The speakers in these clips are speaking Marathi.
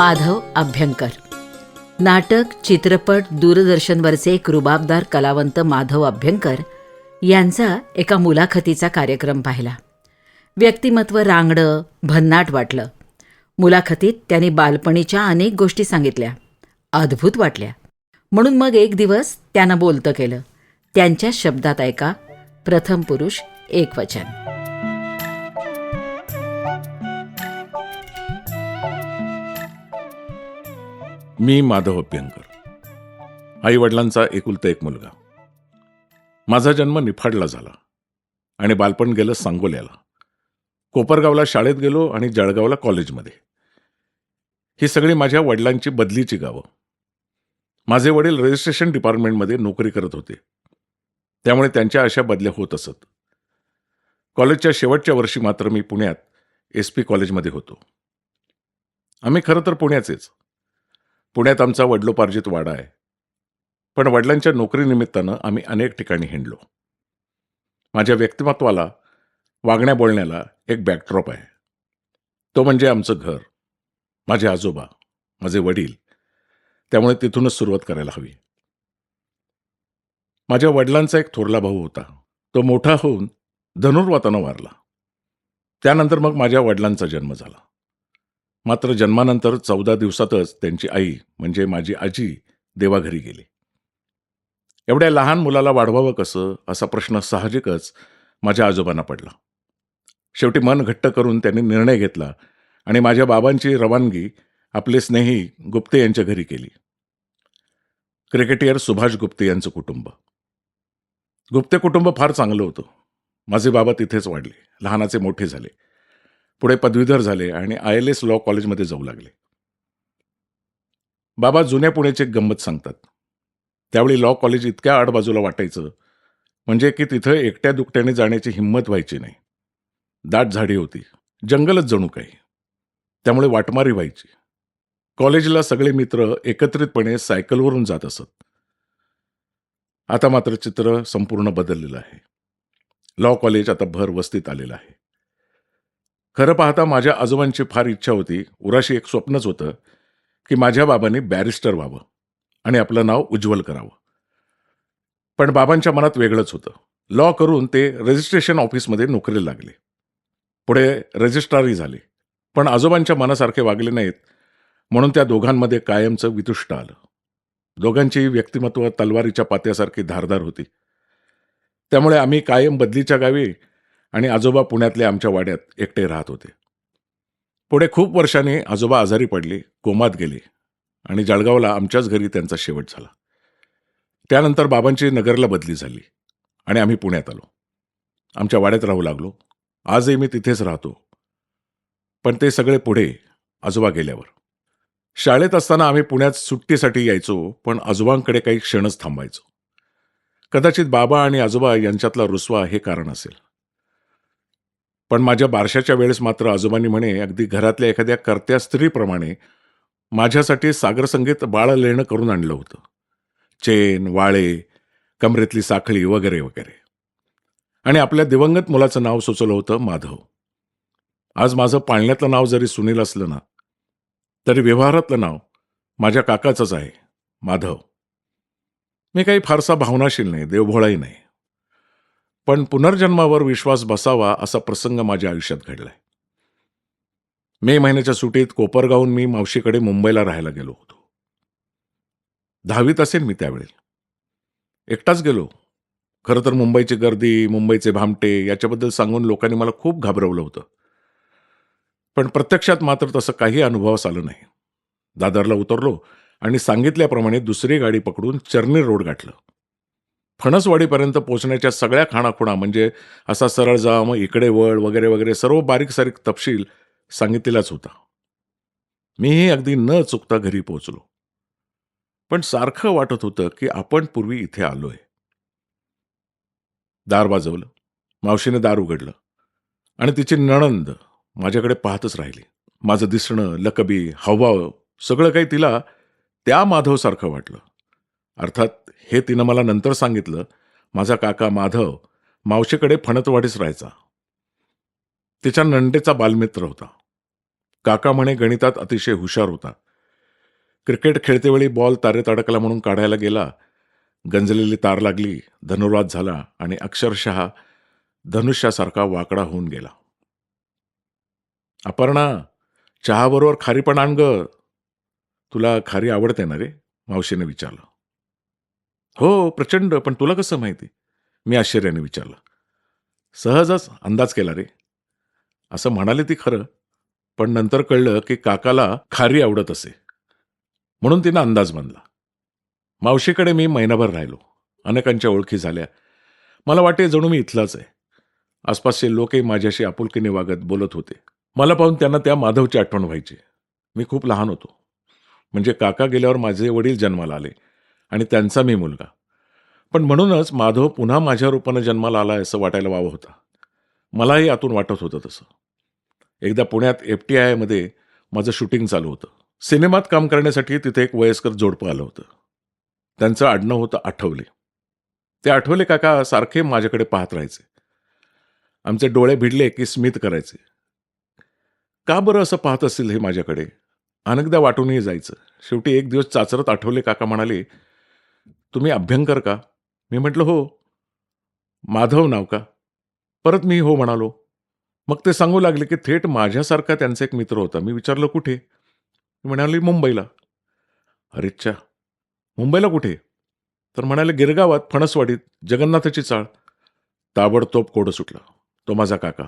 माधव अभ्यंकर. नाटक चित्रपट दूरदर्शनवरचे एक रुबाबदार कलावंत माधव अभ्यंकर यांचा एका मुलाखतीचा कार्यक्रम पाहिला. व्यक्तिमत्व रांगडं भन्नाट वाटलं. मुलाखतीत त्यांनी बालपणीच्या अनेक गोष्टी सांगितल्या. अद्भुत वाटल्या. म्हणून मग एक दिवस त्यानं बोलतं केलं. त्यांच्या शब्दात ऐका प्रथम पुरुष एक वचन. मी माधव अभ्यंकर आई वडिलांचा एकुलता एक मुलगा. माझा जन्म निफाडला झाला आणि बालपण गेलं सांगोल्याला. कोपरगावला शाळेत गेलो आणि जळगावला कॉलेजमध्ये. ही सगळी माझ्या वडिलांची बदलीची गावं. माझे वडील रजिस्ट्रेशन डिपार्टमेंटमध्ये नोकरी करत होते. त्यामुळे त्यांच्या अशा बदल्या होत असत. कॉलेजच्या शेवटच्या वर्षी मात्र मी पुण्यात एस पी कॉलेजमध्ये होतो. आम्ही खरं तर पुण्याचेच. पुण्यात आमचा वडलोपार्जित वाडा आहे. पण वडिलांच्या नोकरीनिमित्तानं आम्ही अनेक ठिकाणी हिंडलो. माझ्या व्यक्तिमत्वाला वागण्या बोलण्याला एक बॅकड्रॉप आहे. तो म्हणजे आमचं घर. माझे आजोबा माझे वडील. त्यामुळे तिथूनच सुरुवात करायला हवी. माझ्या वडिलांचा एक थोरला भाऊ होता. तो मोठा होऊन धनुर्वातानं वारला. त्यानंतर मग माझ्या वडिलांचा जन्म झाला. मात्र जन्मानंतर चौदा दिवसातच त्यांची आई म्हणजे माझी आजी देवाघरी गेली. एवढ्या लहान मुलाला वाढवावं कसं? असा प्रश्न साहजिकच माझ्या आजोबांना पडला. शेवटी मन घट्ट करून त्यांनी निर्णय घेतला आणि माझ्या बाबांची रवानगी आपले स्नेही गुप्ते यांच्या घरी केली. क्रिकेटियर सुभाष गुप्ते यांचं कुटुंब. गुप्ते कुटुंब फार चांगलं होतं. माझे बाबा तिथेच वाढले. लहानाचे मोठे झाले. पुढे पदवीधर झाले आणि आय एल एस लॉ कॉलेजमध्ये जाऊ लागले. बाबा जुन्या पुण्याची एक गंमत सांगतात. त्यावेळी लॉ कॉलेज इतक्या आडबाजूला वाटायचं म्हणजे की तिथं एकट्या दुकट्याने जाण्याची हिंमत व्हायची नाही. दाट झाडी होती जंगलच जणू काही. त्यामुळे वाटमारी व्हायची. कॉलेजला सगळे मित्र एकत्रितपणे सायकलवरून जात असत. आता मात्र चित्र संपूर्ण बदललेलं आहे. लॉ कॉलेज आता भर वस्तीत आलेलं आहे. खरं पाहता माझ्या आजोबांची फार इच्छा होती उराशी एक स्वप्नच होतं की माझ्या बाबांनी बॅरिस्टर व्हावं आणि आपलं नाव उज्ज्वल करावं. पण बाबांच्या मनात वेगळंच होतं. लॉ करून ते रजिस्ट्रेशन ऑफिसमध्ये नोकरीला लागले. पुढे रजिस्ट्रारही झाले. पण आजोबांच्या मनासारखे वागले नाहीत म्हणून त्या दोघांमध्ये कायमचं वितुष्ट आलं. दोघांची व्यक्तिमत्व तलवारीच्या पात्यासारखी धारदार होती. त्यामुळे आम्ही कायम बदलीच्या गावी आणि आजोबा पुण्यातल्या आमच्या वाड्यात एकटे राहत होते. पुढे खूप वर्षांनी आजोबा आजारी पडले कोमात गेले आणि जळगावला आमच्याच घरी त्यांचा शेवट झाला. त्यानंतर बाबांची नगरला बदली झाली आणि आम्ही पुण्यात आलो. आमच्या वाड्यात राहू लागलो. आजही मी तिथेच राहतो. पण ते सगळे पुढे आजोबा गेल्यावर. शाळेत असताना आम्ही पुण्यात सुट्टीसाठी यायचो पण आजोबांकडे काही क्षणच थांबायचो. कदाचित बाबा आणि आजोबा यांच्यातला रुसवा हे कारण असेल. पण माझ्या बारशाच्या वेळेस मात्र आजोबांनी म्हणे अगदी घरातल्या एखाद्या कर्त्या स्त्रीप्रमाणे माझ्यासाठी सागरसंगीत बाळ लेणं करून आणलं होतं. चेन वाळे कमरेतली साखळी वगैरे वगैरे. आणि आपल्या दिवंगत मुलाचं नाव सुचवलं होतं माधव. आज माझं पाळण्यातलं नाव जरी सुनील असलं ना तरी व्यवहारातलं नाव माझ्या काकाचंच आहे माधव. मी काही फारसा भावनाशील नाही देवभोळाही नाही. पण पुनर्जन्मावर विश्वास बसावा असा प्रसंग माझ्या आयुष्यात घडलाय. मे महिन्याच्या सुटीत कोपरगावून मी मावशीकडे मुंबईला राहायला गेलो होतो. दहावीत असेल मी त्यावेळी एकटाच गेलो. खरं तर मुंबईची गर्दी मुंबईचे भामटे याच्याबद्दल सांगून लोकांनी मला खूप घाबरवलं होतं. पण प्रत्यक्षात मात्र तसं काही अनुभवास आलं नाही. दादरला उतरलो आणि सांगितल्याप्रमाणे दुसरी गाडी पकडून चर्नी रोड गाठलं. फणसवाडीपर्यंत पोहोचण्याच्या सगळ्या खाणाखुणा म्हणजे असा सरळ जा मग इकडे वळ वगैरे वगैरे सर्व बारीक सारीक तपशील सांगितलेलाच होता. मीही अगदी न चुकता घरी पोहोचलो. पण सारखं वाटत होतं की आपण पूर्वी इथे आलोय. दार वाजवलं मावशीने दार उघडलं. आणि तिची नणंद माझ्याकडे पाहतच राहिली. माझं दिसणं लकबी हावभाव सगळं काही तिला त्या माधवसारखं वाटलं. अर्थात हे तिनं मला नंतर सांगितलं माझा काका माधव मावशीकडे फणतवाडीच राहायचा. तिच्या नंडेचा बालमित्र होता. काका म्हणे गणितात अतिशय हुशार होता. क्रिकेट खेळतेवेळी बॉल तारेत अडकला म्हणून काढायला गेला. गंजलेली तार लागली धनुर्वाद झाला आणि अक्षरशः धनुष्यासारखा वाकडा होऊन गेला. अपर्णा चहाबरोबर खारी पण आण ग. तुला खारी आवडते ना रे? मावशीने विचारलं. हो प्रचंड पण तुला कसं माहिती? मी आश्चर्याने विचारलं. सहजच अंदाज केला रे. असं म्हणाले ती खरं पण नंतर कळलं की काकाला खारी आवडत असे. म्हणून तिनं अंदाज बांधला. मावशीकडे मी महिनाभर राहिलो. अनेकांच्या ओळखी झाल्या. मला वाटे जणू मी इथलाच आहे. आसपासचे लोकही माझ्याशी आपुलकीने वागत बोलत होते. मला पाहून त्यांना त्या माधवची आठवण व्हायची. मी खूप लहान होतो. म्हणजे काका गेल्यावर माझे वडील जन्माला आले. आणि त्यांचा मी मुलगा. पण म्हणूनच माधव पुन्हा माझ्या रूपानं जन्माला आला असं वाटायला वावं होता. मलाही आतून वाटत होतं तसं. एकदा पुण्यात एफ टी आयमध्ये माझं शूटिंग चालू होतं. सिनेमात काम करण्यासाठी तिथे एक वयस्कर जोडपं आलं होतं. त्यांचं आडणं होतं आठवले. ते आठवले काका सारखे माझ्याकडे पाहत राहायचे. आमचे डोळे भिडले की स्मित करायचे. का बरं असं पाहत असेल हे माझ्याकडे? अनेकदा वाटूनही जायचं. शेवटी एक दिवस चाचरत आठवले काका म्हणाले तुम्ही अभ्यंकर का? मी म्हटलं हो. माधव नाव का? परत मी हो म्हणालो. मग ते सांगू लागले की थेट माझ्यासारखा त्यांचा एक मित्र होता. मी विचारलं कुठे? म्हणाले म्हणाली मुंबईला. अरेच्छा मुंबईला कुठे? तर म्हणाले गिरगावात फणसवाडीत जगन्नाथाची चाळ. ताबडतोब कोडं सुटलं. तो माझा काका.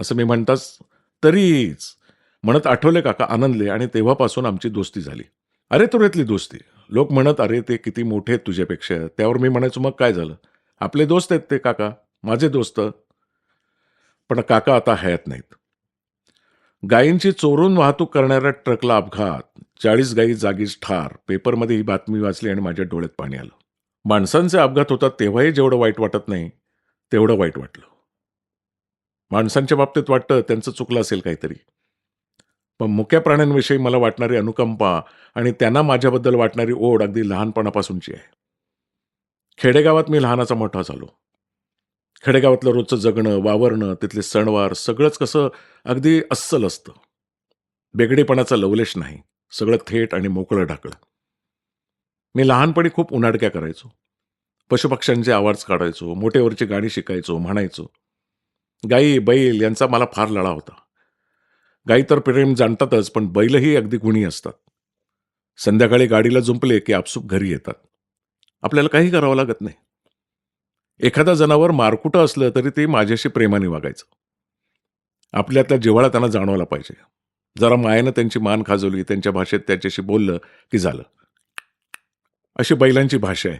असं मी म्हणताच तरीच. म्हणत आठवले काका आनंदले आणि तेव्हापासून आमची दोस्ती झाली. अरे तुरेतली दोस्ती. लोक म्हणत अरे ते किती मोठे आहेत तुझ्यापेक्षा. त्यावर मी म्हणायचो मग काय झालं? आपले दोस्त आहेत ते काका. माझे दोस्त. पण काका आता हयात नाहीत. गायींची चोरून वाहतूक करणाऱ्या ट्रकला अपघात. चाळीस गायी जागीच ठार. पेपरमध्ये ही बातमी वाचली आणि माझ्या डोळ्यात पाणी आलं. माणसांचे अपघात होतात तेव्हाही जेवढं वाईट वाटत नाही तेवढं वाईट वाटलं. माणसांच्या बाबतीत वाटतं त्यांचं चुकलं असेल काहीतरी. मुक्या प्राण्यांविषयी मला वाटणारी अनुकंपा आणि त्यांना माझ्याबद्दल वाटणारी ओढ अगदी लहानपणापासूनची आहे. खेडेगावात मी लहानाचा मोठा झालो. खेडेगावातलं रोजचं जगणं वावरणं तिथले सणवार सगळंच कसं अगदी अस्सल असतं. बेगडेपणाचा लवलेश नाही. सगळं थेट आणि मोकळं ढाकळं. मी लहानपणी खूप उन्हाडक्या करायचो. पशुपक्ष्यांचे आवाज काढायचो मोठेवरची गाणी शिकायचो म्हणायचो. गाई बैल यांचा मला फार लळा होता. गाई तर प्रेम जाणतातच पण बैलही अगदी गुणी असतात. संध्याकाळी गाडीला जुंपले की आपसूक घरी येतात. आपल्याला काही करावं लागत नाही. एखादा जनावर मारकुटं असलं तरी ते माझ्याशी प्रेमाने वागायचं. आपल्यातल्या जिव्हाळा त्यांना जाणवायला पाहिजे. जरा मायेनं त्यांची मान खाजवली त्यांच्या भाषेत त्याच्याशी बोललं की झालं. अशी बैलांची भाषा आहे.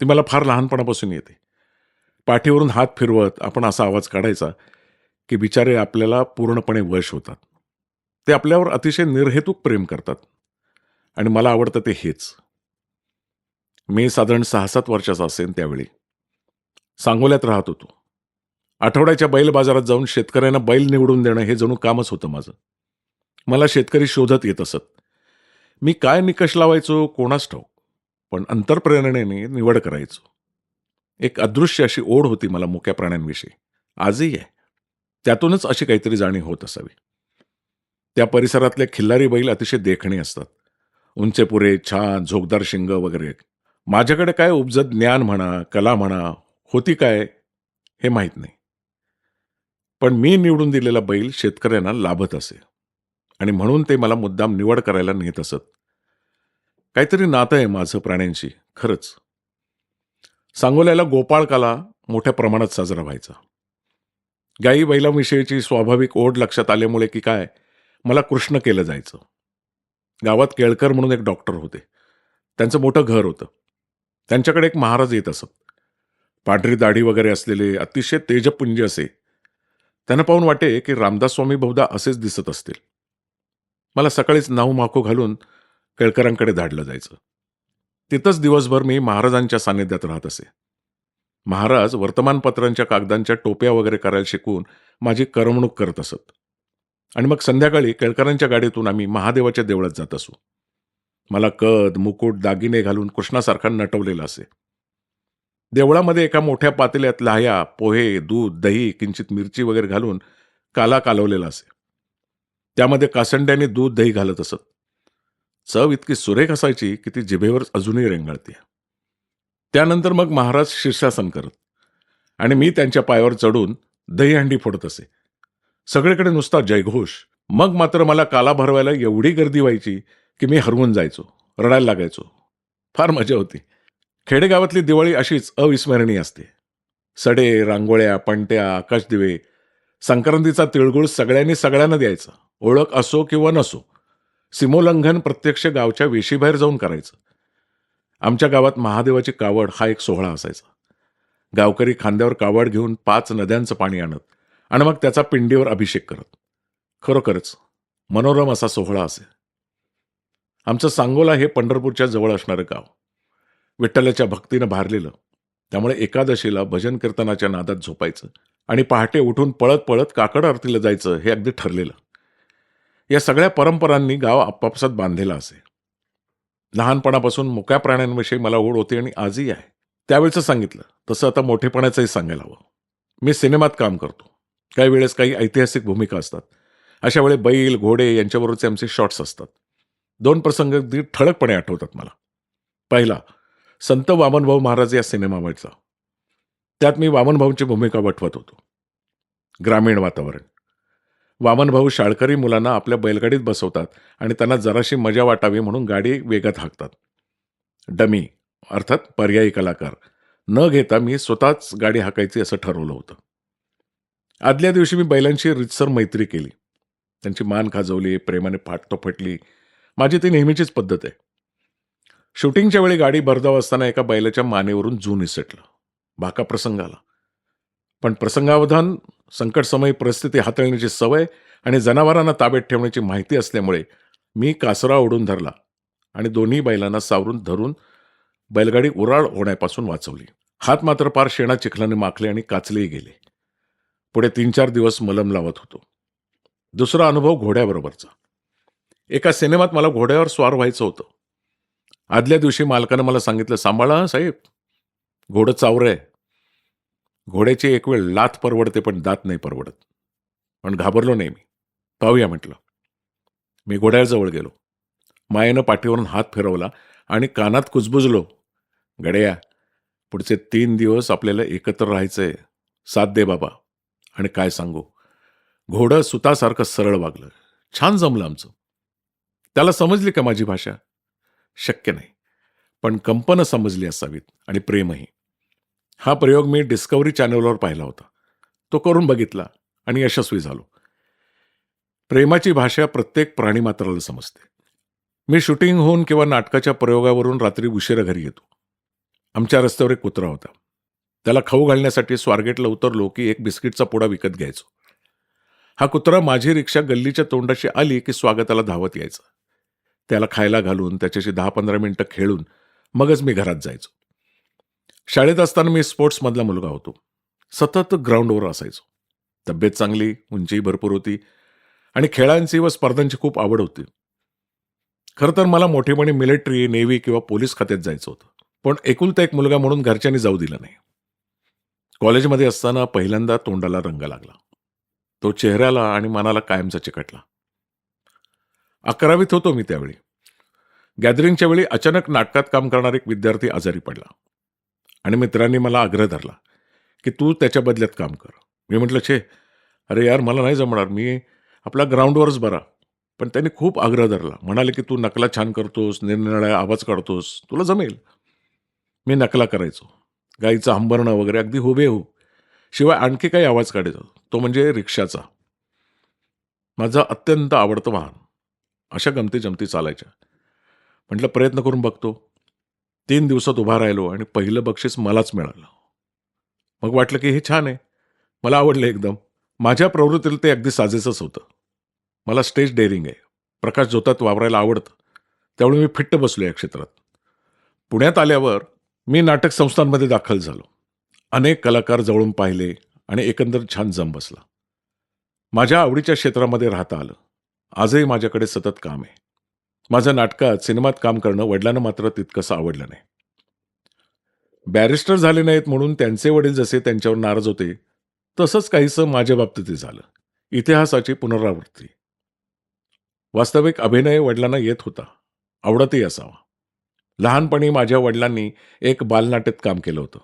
ती मला फार लहानपणापासून येते. पाठीवरून हात फिरवत आपण असा आवाज काढायचा की बिचारे आपल्याला पूर्णपणे वश होतात. ते आपल्यावर अतिशय निर्हेतुक प्रेम करतात. आणि मला आवडतं ते हेच. मी साधारण सहा सात वर्षाचा असेन त्यावेळी. सांगोल्यात राहत होतो. आठवड्याच्या बैल बाजारात जाऊन शेतकऱ्यांना बैल निवडून देणं हे जणू कामच होतं माझं. मला शेतकरी शोधत येत असत. मी काय निकष लावायचो कोणास ठाऊक. पण अंतरप्रेरणेने निवड करायचो. एक अदृश्य अशी ओढ होती मला मुक्या प्राण्यांविषयी. आजही आहे. त्यातूनच अशी काहीतरी जाणीव होत असावी. त्या परिसरातले खिल्लारी बैल अतिशय देखणे असतात. उंचेपुरे छान झोकदार शिंग वगैरे. माझ्याकडे काय उपजत ज्ञान म्हणा कला म्हणा होती काय हे माहीत नाही. पण मी निवडून दिलेला बैल शेतकऱ्यांना लाभत असे. आणि म्हणून ते मला मुद्दाम निवड करायला नेत असत. काहीतरी नातं आहे माझं प्राण्यांशी खरंच. सांगोल्याला गोपाळकाला मोठ्या प्रमाणात साजरा व्हायचा. गाई बैलांविषयीची स्वाभाविक ओढ लक्षात आल्यामुळे की काय मला कृष्ण केलं जायचं. गावात केळकर म्हणून एक डॉक्टर होते. त्यांचं मोठं घर होतं. त्यांच्याकडे एक महाराज येत असत. पांढरी दाढी वगैरे असलेले अतिशय तेजपुंज असे. त्यांना पाहून वाटे की रामदास स्वामी बहुधा असेच दिसत असतील. मला सकाळीच नाऊ माखो घालून केळकरांकडे धाडलं जायचं. तिथंच दिवसभर मी महाराजांच्या सान्निध्यात राहत असे. महाराज वर्तमानपत्रांच्या कागदांच्या टोप्या वगैरे करायला शिकवून माझी करमणूक करत असत. आणि मग संध्याकाळी केळकरांच्या गाडीतून आम्ही महादेवाच्या देवळात जात असू. मला कद मुकुट दागिने घालून कृष्णासारखा नटवलेला असे. देवळामध्ये एका मोठ्या पातेल्यात लाह्या पोहे दूध दही किंचित मिरची वगैरे घालून काला कालवलेला असे. त्यामध्ये कासंड्याने दूध दही घालत असत. चव इतकी सुरेख असायची की ती जिभेवर अजूनही रेंगाळते. त्यानंतर मग महाराज शीर्षासन करत आणि मी त्यांच्या पायावर चढून दहीहंडी फोडत असे. सगळीकडे नुसता जयघोष. मग मात्र मला काला भरवायला एवढी गर्दी व्हायची की मी हरवून जायचो रडायला लागायचो. फार मजा होती. खेडेगावातली दिवाळी अशीच अविस्मरणीय असते. सडे रांगोळ्या पणत्या आकाशदिवे संक्रांतीचा तिळगुळ सगळ्यांनी सगळ्यांना द्यायचा. ओळख असो किंवा नसो सीमोल्लंघन प्रत्यक्ष गावच्या वेशीबाहेर जाऊन करायचं. आमच्या गावात महादेवाची कावड हा एक सोहळा असायचा. गावकरी खांद्यावर कावड घेऊन पाच नद्यांचं पाणी आणत आणि मग त्याचा पिंडीवर अभिषेक करत. खरोखरच मनोरम असा सोहळा असे आमचं सांगोला हे पंढरपूरच्या जवळ असणारं गाव. विठ्ठलाच्या भक्तीनं भारलेलं त्यामुळे एकादशीला भजन कीर्तनाच्या नादात झोपायचं आणि पहाटे उठून पळत पळत काकड आरतीला जायचं हे अगदी ठरलेलं. या सगळ्या परंपरांनी गाव आपापसात बांधलेलं असे. लहानपणापासून मुक्या प्राण्यांविषयी मला ओढ होती आणि आजही आहे. त्यावेळचं सांगितलं तसं आता मोठेपणाचंही सांगायला हवं. मी सिनेमात काम करतो. काही वेळेस काही ऐतिहासिक भूमिका असतात. अशा वेळी बैल घोडे यांच्याबरोबरचे आमचे शॉट्स असतात. दोन प्रसंग अगदी ठळकपणे आठवतात मला. पहिला संत वामनभाऊ महाराज या सिनेमावरचा. त्यात मी वामनभाऊंची भूमिका वठवत होतो. ग्रामीण वातावरण. वामनभाऊ शाळकरी मुलांना आपल्या बैलगाडीत बसवतात आणि त्यांना जराशी मजा वाटावी म्हणून गाडी वेगात हाकतात. डमी अर्थात पर्यायी कलाकार. न घेता मी स्वतःच गाडी हाकायची असं ठरवलं होतं. आदल्या दिवशी मी बैलांशी रितसर मैत्री केली. त्यांची मान खाजवली प्रेमाने फाटतो फटली माझी ती नेहमीचीच पद्धत आहे. शूटिंगच्या वेळी गाडी भरधाव असताना एका बैलाच्या मानेवरून जू निसटलं बाका प्रसंग आला. पण प्रसंगावधान संकटसमयी परिस्थिती हाताळण्याची सवय आणि जनावरांना ताब्यात ठेवण्याची माहिती असल्यामुळे मी कासरा ओढून धरला आणि दोन्ही बैलांना सावरून धरून बैलगाडी उराळ होण्यापासून वाचवली. हात मात्र पार शेणा चिखलाने माखले आणि काचलेही गेले. पुढे तीन चार दिवस मलम लावत होतो. दुसरा अनुभव घोड्याबरोबरचा. एका सिनेमात मला घोड्यावर स्वार व्हायचं होतं. आदल्या दिवशी मालकानं मला सांगितलं सांभाळा साहेब. घोडं चावरं आहे. घोड्याची एक वेळ लाथ परवडते पण दात नाही परवडत. पण घाबरलो नाही मी. पाहूया म्हटलं. मी घोड्याजवळ गेलो. मायेनं पाठीवरून हात फिरवला आणि कानात कुजबुजलो. गड्या पुढचे तीन दिवस आपल्याला एकत्र राहायचंय. साथ दे बाबा. आणि काय सांगू? घोडं सुतासारखं सरळ वागलं. छान जमलं आमचं. त्याला समजली का माझी भाषा? शक्य नाही. पण कंपनं समजली असावीत आणि प्रेमही. हा प्रयोग मी डिस्कवरी चॅनलवर पाहिला होता. तो करून बघितला आणि यशस्वी झालो. प्रेमाची भाषा प्रत्येक प्राणीमात्राला समजते. मी शूटिंग होऊन किंवा नाटकाच्या प्रयोगावरून रात्री उशिरा घरी येतो. आमच्या रस्त्यावर एक कुत्रा होता. त्याला खाऊ घालण्यासाठी स्वारगेटला उतरलो की एक बिस्किटचा पुडा विकत घ्यायचो. हा कुत्रा माझी रिक्षा गल्लीच्या तोंडाशी आली की स्वागताला धावत यायचं. त्याला खायला घालून त्याच्याशी दहा पंधरा मिनिटं खेळून मगच मी घरात जायचो. शाळेत असताना मी स्पोर्ट्समधला मुलगा होतो. सतत ग्राउंडवर असायचो. तब्येत चांगली उंचीही भरपूर होती आणि खेळांची व स्पर्धांची खूप आवड होती. खरं तर मला मोठेपणी मिलिटरी नेव्ही किंवा पोलीस खात्यात जायचं होतं. पण एकुलता एक मुलगा म्हणून घरच्यांनी जाऊ दिलं नाही. कॉलेजमध्ये असताना पहिल्यांदा तोंडाला रंग लागला. तो चेहऱ्याला आणि मनाला कायमचा चिकटला. अकरावीत होतो मी त्यावेळी. गॅदरिंगच्या वेळी अचानक नाटकात काम करणारा एक विद्यार्थी आजारी पडला. आणि मित्रांनी मला आग्रह धरला की तू त्याच्या बदल्यात काम कर. मी म्हटलं छे अरे यार मला नाही जमणार. मी आपला ग्राउंडवरच बरा. पण त्यांनी खूप आग्रह धरला. म्हणाले की तू नकला छान करतोस निरनिराळ्या आवाज काढतोस. तुला जमेल. मी नकला करायचो. गाईचं हंबरणं वगैरे अगदी हुबेहूब. शिवाय आणखी काही आवाज काढायचो तो म्हणजे रिक्षाचा. माझा अत्यंत आवडतं वाहन. अशा गमती जमती चालायच्या. म्हटलं प्रयत्न करून बघतो. तीन दिवसात उभा राहिलो आणि पहिलं बक्षीस मलाच मिळालं. मग वाटलं की हे छान आहे. मला आवडलं एकदम. माझ्या प्रवृत्तीला ते अगदी साजेचंच होतं. मला स्टेज डेअरिंग आहे. प्रकाश जोतात वावरायला आवडतं. त्यामुळे मी फिट्ट बसलो या क्षेत्रात. पुण्यात आल्यावर मी नाटक संस्थांमध्ये दाखल झालो. अनेक कलाकार जवळून पाहिले आणि एकंदर छान जम बसला. माझ्या आवडीच्या क्षेत्रामध्ये राहता आलं. आजही माझ्याकडे सतत काम आहे. माझं नाटकात सिनेमात काम करणं वडिलांना मात्र तितकंसं आवडलं नाही. बॅरिस्टर झाले नाहीत म्हणून त्यांचे वडील जसे त्यांच्यावर नाराज होते तसंच काहीसं माझ्या बाबतीतही झालं. इतिहासाची पुनरावृत्ती. वास्तविक अभिनय वडिलांना येत होता. आवडतही असावा. लहानपणी माझ्या वडिलांनी एक बालनाट्यात काम केलं होतं.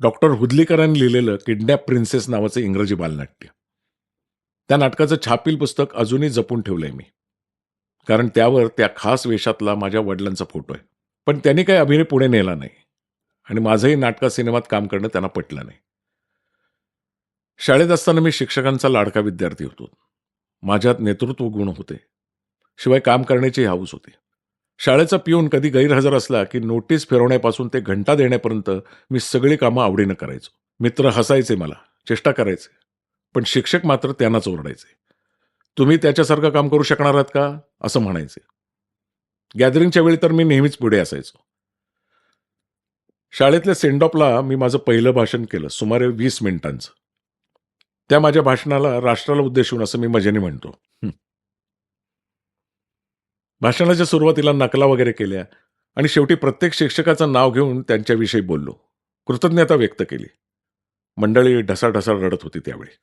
डॉक्टर हुदलीकरांनी लिहिलेलं किडनॅप प्रिन्सेस नावाचं इंग्रजी बालनाट्य. त्या नाटकाचं छापील पुस्तक अजूनही जपून ठेवलंय मी. कारण त्यावर त्या खास वेशातला माझ्या वडिलांचा फोटो आहे. पण त्यांनी काही अभिनय पुढे नेला नाही. आणि माझंही नाटका सिनेमात काम करणं त्यांना पटलं नाही. शाळेत असताना मी शिक्षकांचा लाडका विद्यार्थी होतो. माझ्यात नेतृत्व गुण होते. शिवाय काम करण्याची हाऊस होती. शाळेचा पिऊन कधी गैरहजर असला की नोटीस फिरवण्यापासून ते घंटा देण्यापर्यंत मी सगळी कामं आवडीनं करायचो. मित्र हसायचे मला चेष्टा करायचे पण शिक्षक मात्र त्यांनाच ओरडायचे. तुम्ही त्याच्यासारखं काम करू शकणार आहात का? असं म्हणायचे. गॅदरिंगच्या वेळी तर मी नेहमीच पुढे असायचो. शाळेतल्या सेंडॉपला मी माझं पहिलं भाषण केलं सुमारे वीस मिनिटांचं. त्या माझ्या भाषणाला राष्ट्राला उद्देशून असं मी मजेने म्हणतो. भाषणाच्या सुरुवातीला नकला वगैरे केल्या आणि शेवटी प्रत्येक शिक्षकाचं नाव घेऊन त्यांच्याविषयी बोललो. कृतज्ञता व्यक्त केली. मंडळी ढसाढसा रडत होती त्यावेळी.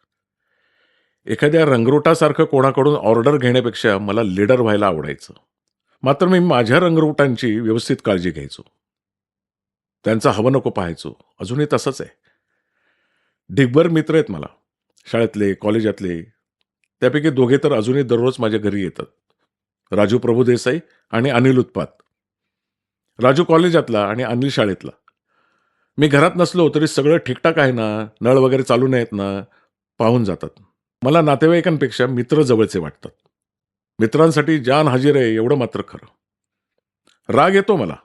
एखाद्या रंगरुटासारखं कोणाकडून ऑर्डर घेण्यापेक्षा मला लीडर व्हायला आवडायचं. मात्र मी माझ्या रंगरोटांची व्यवस्थित काळजी घ्यायचो. त्यांचा हवं नको पाहायचो. अजूनही तसंच आहे. ढिगभर मित्र आहेत मला. शाळेतले कॉलेजातले. त्यापैकी दोघे तर अजूनही दररोज माझ्या घरी येतात. राजू प्रभुदेसाई आणि अनिल उत्पात. राजू कॉलेजातला आणि अनिल शाळेतला. मी घरात नसलो तरी सगळं ठीकठाक आहे ना? नळ वगैरे चालू नाहीत ना? पाहून जातात. मला नातेवाईकांपेक्षा मित्र जवळचे वाटतात. मित्रांसाठी जान हजीर आहे एवढं मात्र खरं. राग येतो मला.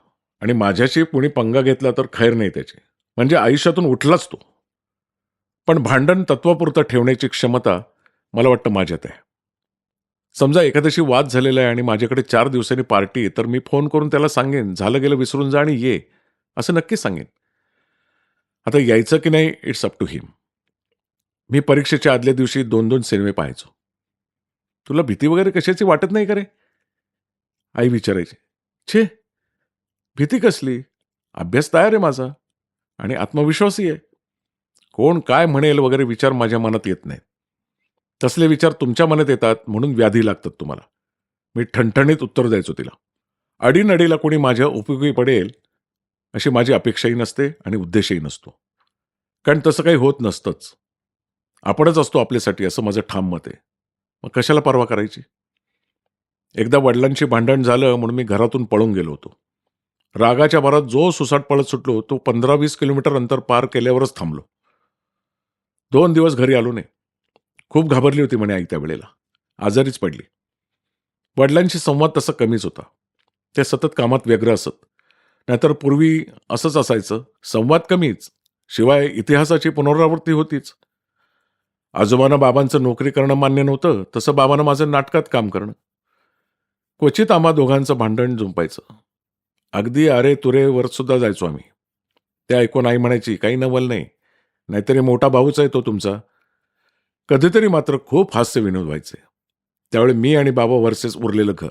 आणि माझ्याशी कुणी पंगा घेतला तर खैर नाही त्याची. म्हणजे आयुष्यातून उठलाच तो. पण भांडण तत्वापुरतं ठेवण्याची क्षमता मला वाटतं माझ्यात आहे. समजा एखाद्याशी वाद झालेला आहे आणि माझ्याकडे चार दिवसांनी पार्टी तर मी फोन करून त्याला सांगेन झालं गेलं विसरून जा आणि ये असं नक्कीच सांगेन. आता यायचं की नाही इट्स अप टू हिम मी परीक्षेच्या आदल्या दिवशी दोन दोन सिनेमे पाहायचो. तुला भीती वगैरे कशाची वाटत नाही का रे? आई विचारायची. छे भीती कसली? अभ्यास तयार आहे माझा. आणि आत्मविश्वासही आहे. कोण काय म्हणेल वगैरे विचार माझ्या मनात येत नाहीत. तसले विचार तुमच्या मनात येतात म्हणून व्याधी लागतात तुम्हाला. मी ठणठणीत उत्तर द्यायचो तिला. अडीनडीला कोणी माझ्या उपयोगी पडेल अशी माझी अपेक्षाही नसते आणि उद्देशही नसतो. कारण तसं काही होत नसतंच. आपणच असतो आपल्यासाठी असं माझं ठाम मत आहे. मग कशाला परवा करायची? एकदा वडिलांशी भांडण झालं म्हणून मी घरातून पळून गेलो होतो. रागाच्या भरात जो सुसाट पळत सुटलो तो पंधरा वीस किलोमीटर अंतर पार केल्यावरच थांबलो. दोन दिवस घरी आलो नाही. खूप घाबरली होती म्हणे आई त्यावेळेला आजारीच पडली. वडिलांशी संवाद तसा कमीच होता. ते सतत कामात व्यग्र असत. नाहीतर पूर्वी असंच असायचं. संवाद कमीच. शिवाय इतिहासाची पुनरावृत्ती होतीच. आजोबांना बाबांचं नोकरी करणं मान्य नव्हतं. तसं बाबांना माझं नाटकात काम करणं. क्वचित आम्हा दोघांचं भांडण जुंपायचं. अगदी अरे तुरेवर सुद्धा जायचो आम्ही. ते ऐकून आई म्हणायची काही नवल नाही. नाहीतरी मोठा भाऊच आहे तो तुमचा. कधीतरी मात्र खूप हास्य विनोद व्हायचे. त्यावेळी मी आणि बाबा वर्सेस उरलेलं घर.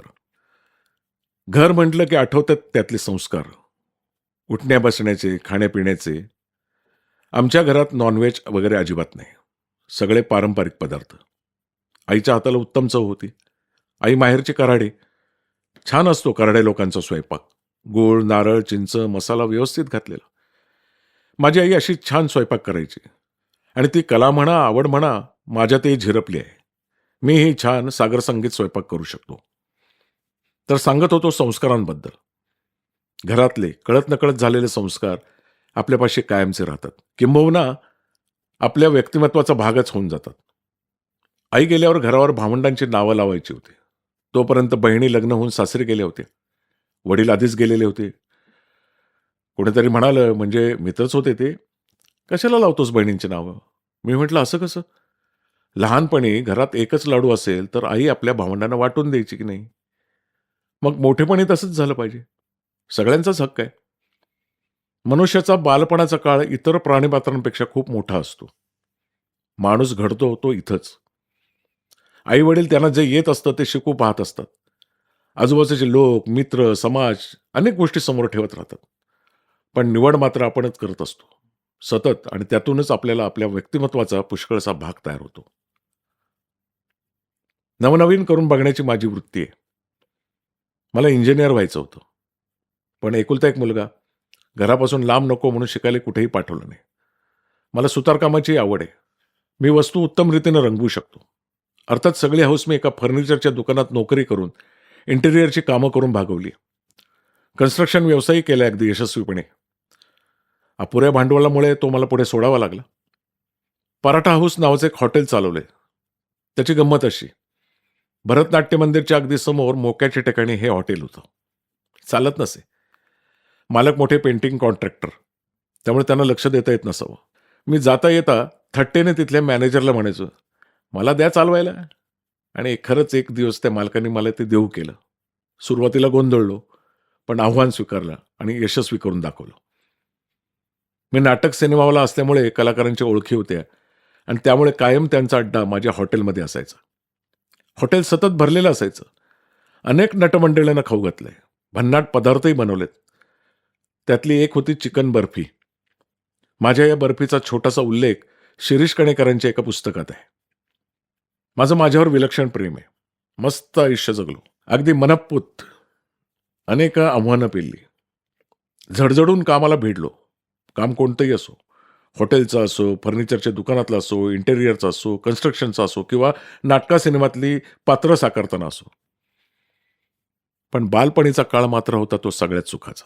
घर म्हटलं की आठवतात त्यातले संस्कार. उठण्या बसण्याचे खाण्यापिण्याचे. आमच्या घरात नॉनव्हेज वगैरे अजिबात नाही. सगळे पारंपरिक पदार्थ. आईच्या हाताला उत्तम चव होती. आई माहेरची कराडे. छान असतो कराडे लोकांचा स्वयंपाक. गोळ नारळ चिंच मसाला व्यवस्थित घातलेला. माझी आई अशी छान स्वयंपाक करायची. आणि ती कला म्हणा आवड म्हणा माझ्यातही झिरपली आहे. मीही छान सागर संगीत स्वयंपाक करू शकतो. तर सांगत होतो संस्कारांबद्दल. घरातले कळत नकळत झालेले संस्कार आपल्यापाशी कायमचे राहतात. किंबहुना आपल्या व्यक्तिमत्वाचा भागच होऊन जातात. आई गेल्यावर घरावर भावंडांची नावं लावायची होती. तोपर्यंत बहिणी लग्न होऊन सासरे गेले होते. वडील आधीच गेलेले होते. कोणीतरी म्हणालं म्हणजे मित्रच होते ते? कशाला लावतोस बहिणींची नावं? मी म्हटलं असं कसं? लहानपणी घरात एकच लाडू असेल तर आई आपल्या भावंडांना वाटून द्यायची की नाही? मग मोठेपणी तसंच झालं पाहिजे. सगळ्यांचाच हक्क आहे. मनुष्याचा बालपणाचा काळ इतर प्राणीपात्रांपेक्षा खूप मोठा असतो. माणूस घडतो तो इथंच. आई वडील त्यांना जे येत असतं ते शिकू पाहत असतात. आजूबाजूचे लोक मित्र समाज अनेक गोष्टी समोर ठेवत राहतात. पण निवड मात्र आपणच करत असतो. सतत आणि त्यातूनच आपल्याला आपल्या व्यक्तिमत्वाचा पुष्कळसा भाग तयार होतो. नवनवीन करून बघण्याची माझी वृत्ती आहे. मला इंजिनियर व्हायचं होतं. पण एकुलता एक मुलगा घरापासून लांब नको म्हणून शिकायला कुठेही पाठवलं नाही. मला सुतारकामाची आवड आहे. मी वस्तू उत्तम रीतीनं रंगवू शकतो. अर्थात सगळी हाऊस मी एका फर्निचरच्या दुकानात नोकरी करून इंटेरियरची कामं करून भागवली कन्स्ट्रक्शन व्यवसायही केला अगदी यशस्वीपणे. अपुऱ्या भांडवलामुळे तो मला पुढे सोडावा लागला. पराठा हाऊस नावाचं एक हॉटेल चालवलंय. त्याची गंमत अशी. भरतनाट्य मंदिरच्या अगदी समोर मोक्याच्या ठिकाणी हे हॉटेल होतं. चालत नसे. मालक मोठे पेंटिंग कॉन्ट्रॅक्टर त्यामुळे त्यांना लक्ष देता येत नसावं. मी जाता येता थट्टेने तिथल्या मॅनेजरला म्हणायचो मला द्या चालवायला. आणि खरंच एक दिवस त्या मालकाने मला ते देऊ केलं. सुरुवातीला गोंधळलो पण आव्हान स्वीकारलं आणि यशस्वी करून दाखवलं. मी नाटक सिनेमावाला असल्यामुळे कलाकारांच्या ओळखी होत्या आणि त्यामुळे कायम त्यांचा अड्डा माझ्या हॉटेलमध्ये असायचा. हॉटेल सतत भरलेलं असायचं. अनेक नटमंडळींना खाऊ घातलंय. भन्नाट पदार्थही बनवलेत. त्यातली एक होती चिकन बर्फी. माझ्या या बर्फीचा छोटासा उल्लेख शिरीष कणेकरांच्या एका पुस्तकात आहे. माझं माझ्यावर विलक्षण प्रेम आहे. मस्त आयुष्य जगलो. अगदी मनपूत. अनेक आव्हानं पेलली. झडझडून कामाला भिडलो. काम कोणतंही असो. हॉटेलचा असो फर्निचरच्या दुकानातला असो इंटेरियरचा असो कन्स्ट्रक्शनचा असो किंवा नाटका सिनेमातली पात्र साकारताना असो. पण बालपणीचा काळ मात्र होता तो सगळ्यात सुखाचा.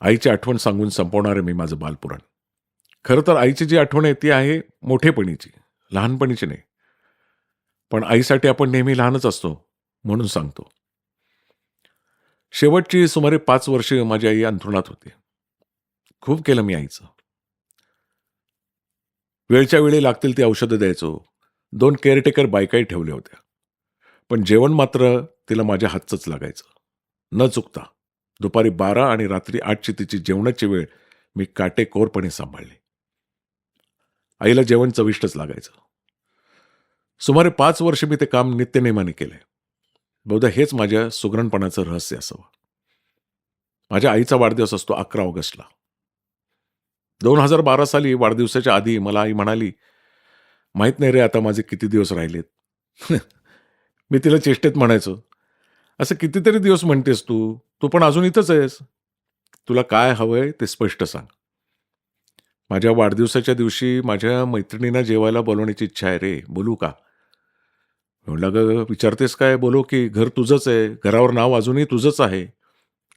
आईची आठवण सांगून संपवणार आहे मी माझं बालपुराण. खरं तर आईची जी आठवण आहे ती आहे मोठेपणीची लहानपणीची नाही. पण आईसाठी आपण नेहमी लहानच असतो म्हणून सांगतो. शेवटची सुमारे पाच वर्षे माझी आई अंथरुणात होती. खूप केलं मी आईचं. वेळच्या वेळी लागतील ती औषधं द्यायचो. दोन केअरटेकर बायकाही ठेवल्या होत्या. पण जेवण मात्र तिला माझ्या हातचंच लागायचं. न चुकता दुपारी बारा आणि रात्री आठची तिची जेवणाची वेळ मी काटेकोरपणे सांभाळली. आईला जेवण चविष्टच लागायचं. सुमारे पाच वर्ष मी ते काम नित्यनेमाने केले. बहुधा हेच माझ्या सुगरणपणाचं रहस्य असावं. माझ्या आईचा वाढदिवस असतो अकरा ऑगस्टला. दोन हजार बारा साली वाढदिवसाच्या आधी मला आई म्हणाली माहीत नाही रे आता माझे किती दिवस राहिलेत. मी तिला चेष्टेत म्हणायचो असं कितीतरी दिवस म्हणतेस तू? तू पण अजून इथंच आहेस. तुला काय हवंय ते स्पष्ट सांग. माझ्या वाढदिवसाच्या दिवशी माझ्या मैत्रिणींना जेवायला बोलवण्याची इच्छा आहे रे. बोलू का? म्हणलं ग विचारतेस काय? बोलो की घर तुझंच आहे. घरावर नाव अजूनही तुझंच आहे.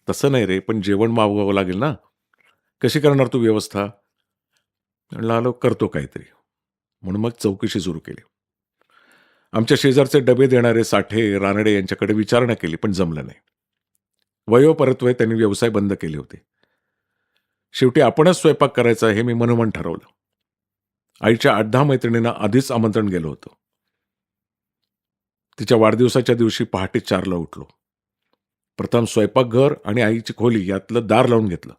तसं नाही रे पण जेवण मागवावं लागेल ना. कशी करणार तू व्यवस्था? म्हणलं आलो करतो काहीतरी. म्हणून मग चौकशी सुरू केली. आमच्या शेजारचे डबे देणारे साठे रानडे यांच्याकडे विचारणा केली पण जमलं नाही. वयोपरत्वय त्यांनी व्यवसाय बंद केले होते. शेवटी आपणच स्वयंपाक करायचा हे मी मनोमन ठरवलं. आईच्या आठ दहा मैत्रिणींना आधीच आमंत्रण गेलो होतं. तिच्या वाढदिवसाच्या दिवशी पहाटे चारला उठलो. प्रथम स्वयंपाकघर आणि आईची खोली यातलं दार लावून घेतलं.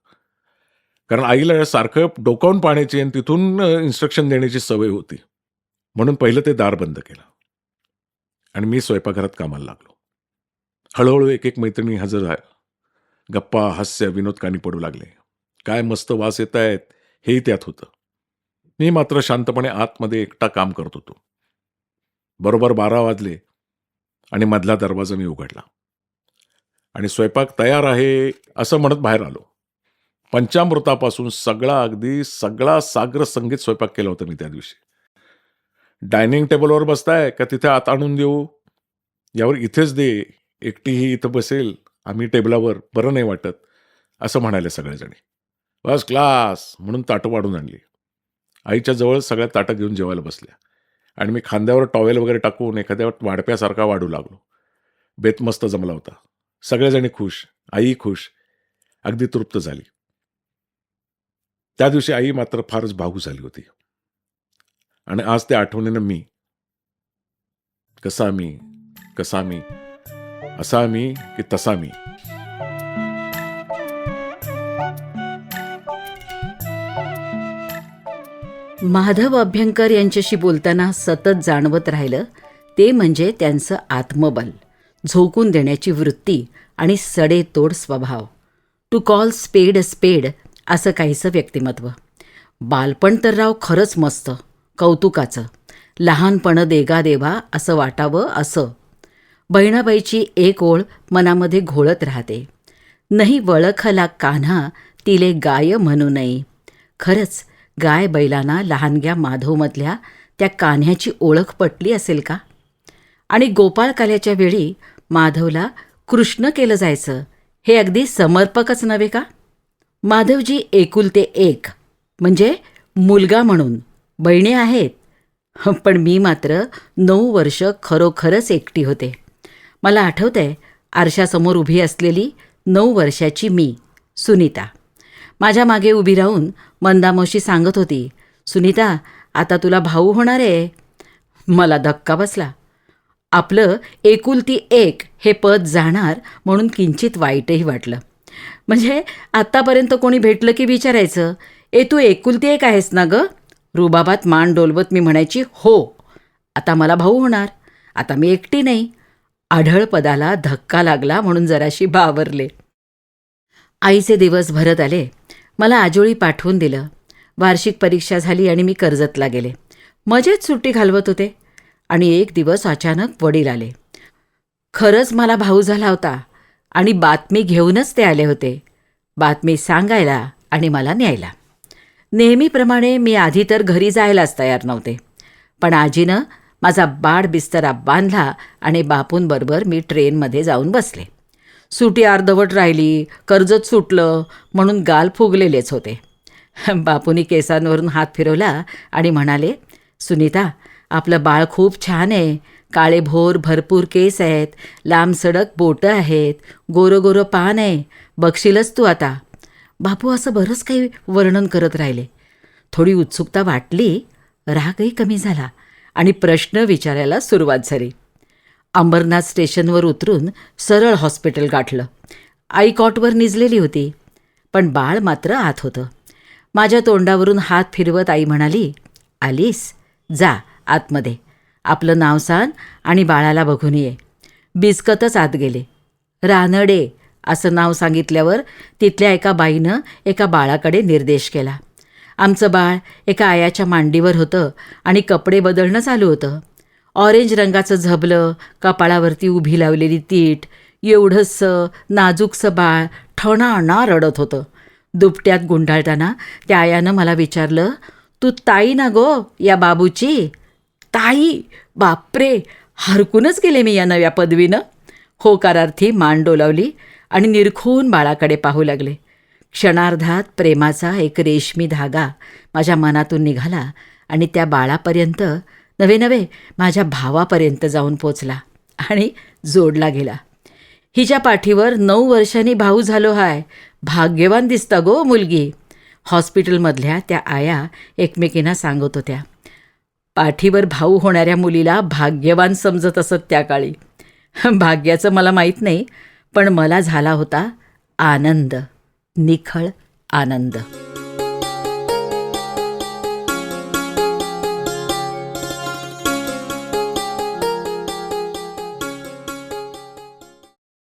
कारण आईला सारखं डोकावून पाण्याची आणि तिथून इन्स्ट्रक्शन देण्याची सवय होती. म्हणून पहिलं ते दार बंद केलं. आणि मी स्वयंपाकघरात कामाला लागलो. हळूहळू एक एक मैत्रिणी हजर झाल्या गप्पा हास्य विनोद कानी पडू लागले. काय मस्त वास येत आहेत हेही त्यात होतं. मी मात्र शांतपणे आतमध्ये एकटा काम करत होतो. बरोबर बारा वाजले आणि मधला दरवाजा मी उघडला. आणि स्वयंपाक तयार आहे असं म्हणत बाहेर आलो. पंचामृतापासून सगळा अगदी सगळा साग्र संगीत स्वयंपाक केला होता मी त्या दिवशी. डायनिंग टेबलवर बसताय का तिथे आत आणून देऊ? यावर इथेच दे एकटीही इथं बसेल आम्ही टेबलावर बरं नाही वाटत असं म्हणाले सगळेजणी. बस क्लास म्हणून ताटं वाढून आणली. आईच्या जवळ सगळ्या ताटं घेऊन जेवायला बसल्या. आणि मी खांद्यावर टॉवेल वगैरे टाकून एखाद्या वाढप्यासारखा वाढू लागलो. बेत मस्त जमला होता. सगळेजणी खुश आई खुश अगदी तृप्त झाली. त्या दिवशी आई मात्र फारच भाऊ झाली होती. आणि आज त्या आठवणीनं मी कसा मी कसा मी असा मी की तसा मी. माधव अभ्यंकर यांच्याशी बोलताना सतत जाणवत राहिलं ते म्हणजे त्यांचं आत्मबल झोकून देण्याची वृत्ती आणि सडेतोड स्वभाव. टू कॉल स्पेड स्पेड असं काहीसं व्यक्तिमत्व. बालपण तर राव खरंच मस्त कौतुकाचं. लहानपणं देगा देवा असं वाटावं असं. बहिणाबाईची एक ओळ मनामध्ये घोळत राहते. नाही वळखला कान्हा तिले गाय म्हणू नये. खरंच गाय बैलांना लहानग्या माधवमधल्या त्या कान्ह्याची ओळख पटली असेल का? आणि गोपाळकाल्याच्या वेळी माधवला कृष्ण केलं जायचं हे अगदी समर्पकच नव्हे का? माधवजी एकुलते एक म्हणजे मुलगा म्हणून. बहिणी आहेत. पण मी मात्र नऊ वर्ष खरोखरच एकटी होते. मला आठवतंय आरशासमोर उभी असलेली नऊ वर्षाची मी सुनीता. माझ्या मागे उभी राहून मंदामोशी सांगत होती सुनीता आता तुला भाऊ होणार आहे. मला धक्का बसला. आपलं एकुलती एक हे पद जाणार म्हणून किंचित वाईटही वाटलं. म्हणजे आत्तापर्यंत कोणी भेटलं की विचारायचं? ए तू एकुलती एक आहेस ना गं? रुबाबात मान डोलवत मी म्हणायची हो. आता मला भाऊ होणार. आता मी एकटी नाही. आढळ पदाला धक्का लागला म्हणून जराशी बावरले. आईचे दिवस भरत आले. मला आजोळी पाठवून दिलं. वार्षिक परीक्षा झाली आणि मी कर्जतला गेले. मजेत सुट्टी घालवत होते. आणि एक दिवस अचानक वडील आले. खरंच मला भाऊ झाला होता. आणि बातमी घेऊनच ते आले होते. बातमी सांगायला आणि मला न्यायला. नेहमीप्रमाणे मी आधी तर घरी जायलाच तयार नव्हते. पण आजीनं माझा बाड बिस्तरा बांधला आणि बापूंबरोबर मी ट्रेनमध्ये जाऊन बसले. सुटी अर्धवट राहिली कर्जत सुटलं म्हणून गाल फुगलेलेच होते. बापूनी केसांवरून हात फिरवला आणि म्हणाले सुनीता आपलं बाळ खूप छान आहे. काळे भोर भरपूर केस आहेत. लांब सडक बोटं आहेत. गोरं गोरं पान आहे. बघशीलच तू आता. बापू असं बरंच काही वर्णन करत राहिले. थोडी उत्सुकता वाटली. रागही कमी झाला आणि प्रश्न विचारायला सुरुवात झाली. अंबरनाथ स्टेशनवर उतरून सरळ हॉस्पिटल गाठलं. आई कॉटवर निजलेली होती. पण बाळ मात्र आत होतं. माझ्या तोंडावरून हात फिरवत आई म्हणाली आलीस? जा आतमध्ये. आपलं नाव सांग आणि बाळाला बघून ये. बिस्कतच आत गेले. रानडे असं नाव सांगितल्यावर तिथल्या एका बाईनं एका बाळाकडे निर्देश केला. आमचं बाळ एका आयाच्या मांडीवर होतं आणि कपडे बदलणं चालू होतं. ऑरेंज रंगाचं झबलं कपाळावरती उभी लावलेली तीट एवढंसं नाजूकसं बाळ ठणाणा रडत होतं. दुपट्यात गुंडाळताना त्या आयानं मला विचारलं तू ताई ना गो या बाबूची? ताई बापरे हरकूनच गेले मी या नव्या पदवीनं. होकारार्थी मान डोलावली आणि निरखून बाळाकडे पाहू लागले. क्षणार्धात प्रेमाचा एक रेशमी धागा माझ्या मनातून निघाला आणि त्या बाळापर्यंत नवे नवे माझ्या भावापर्यंत जाऊन पोचला आणि जोडला गेला. हिच्या पाठीवर नऊ वर्षांनी भाऊ झालो हाय. भाग्यवान दिसता गो मुलगी. हॉस्पिटलमधल्या त्या आया एकमेकींना सांगत होत्या. पाठीवर भाऊ होणाऱ्या मुलीला भाग्यवान समजत असत त्या काळी. भाग्याचं मला माहीत नाही पण मला झाला होता आनंद. निखळ आनंद.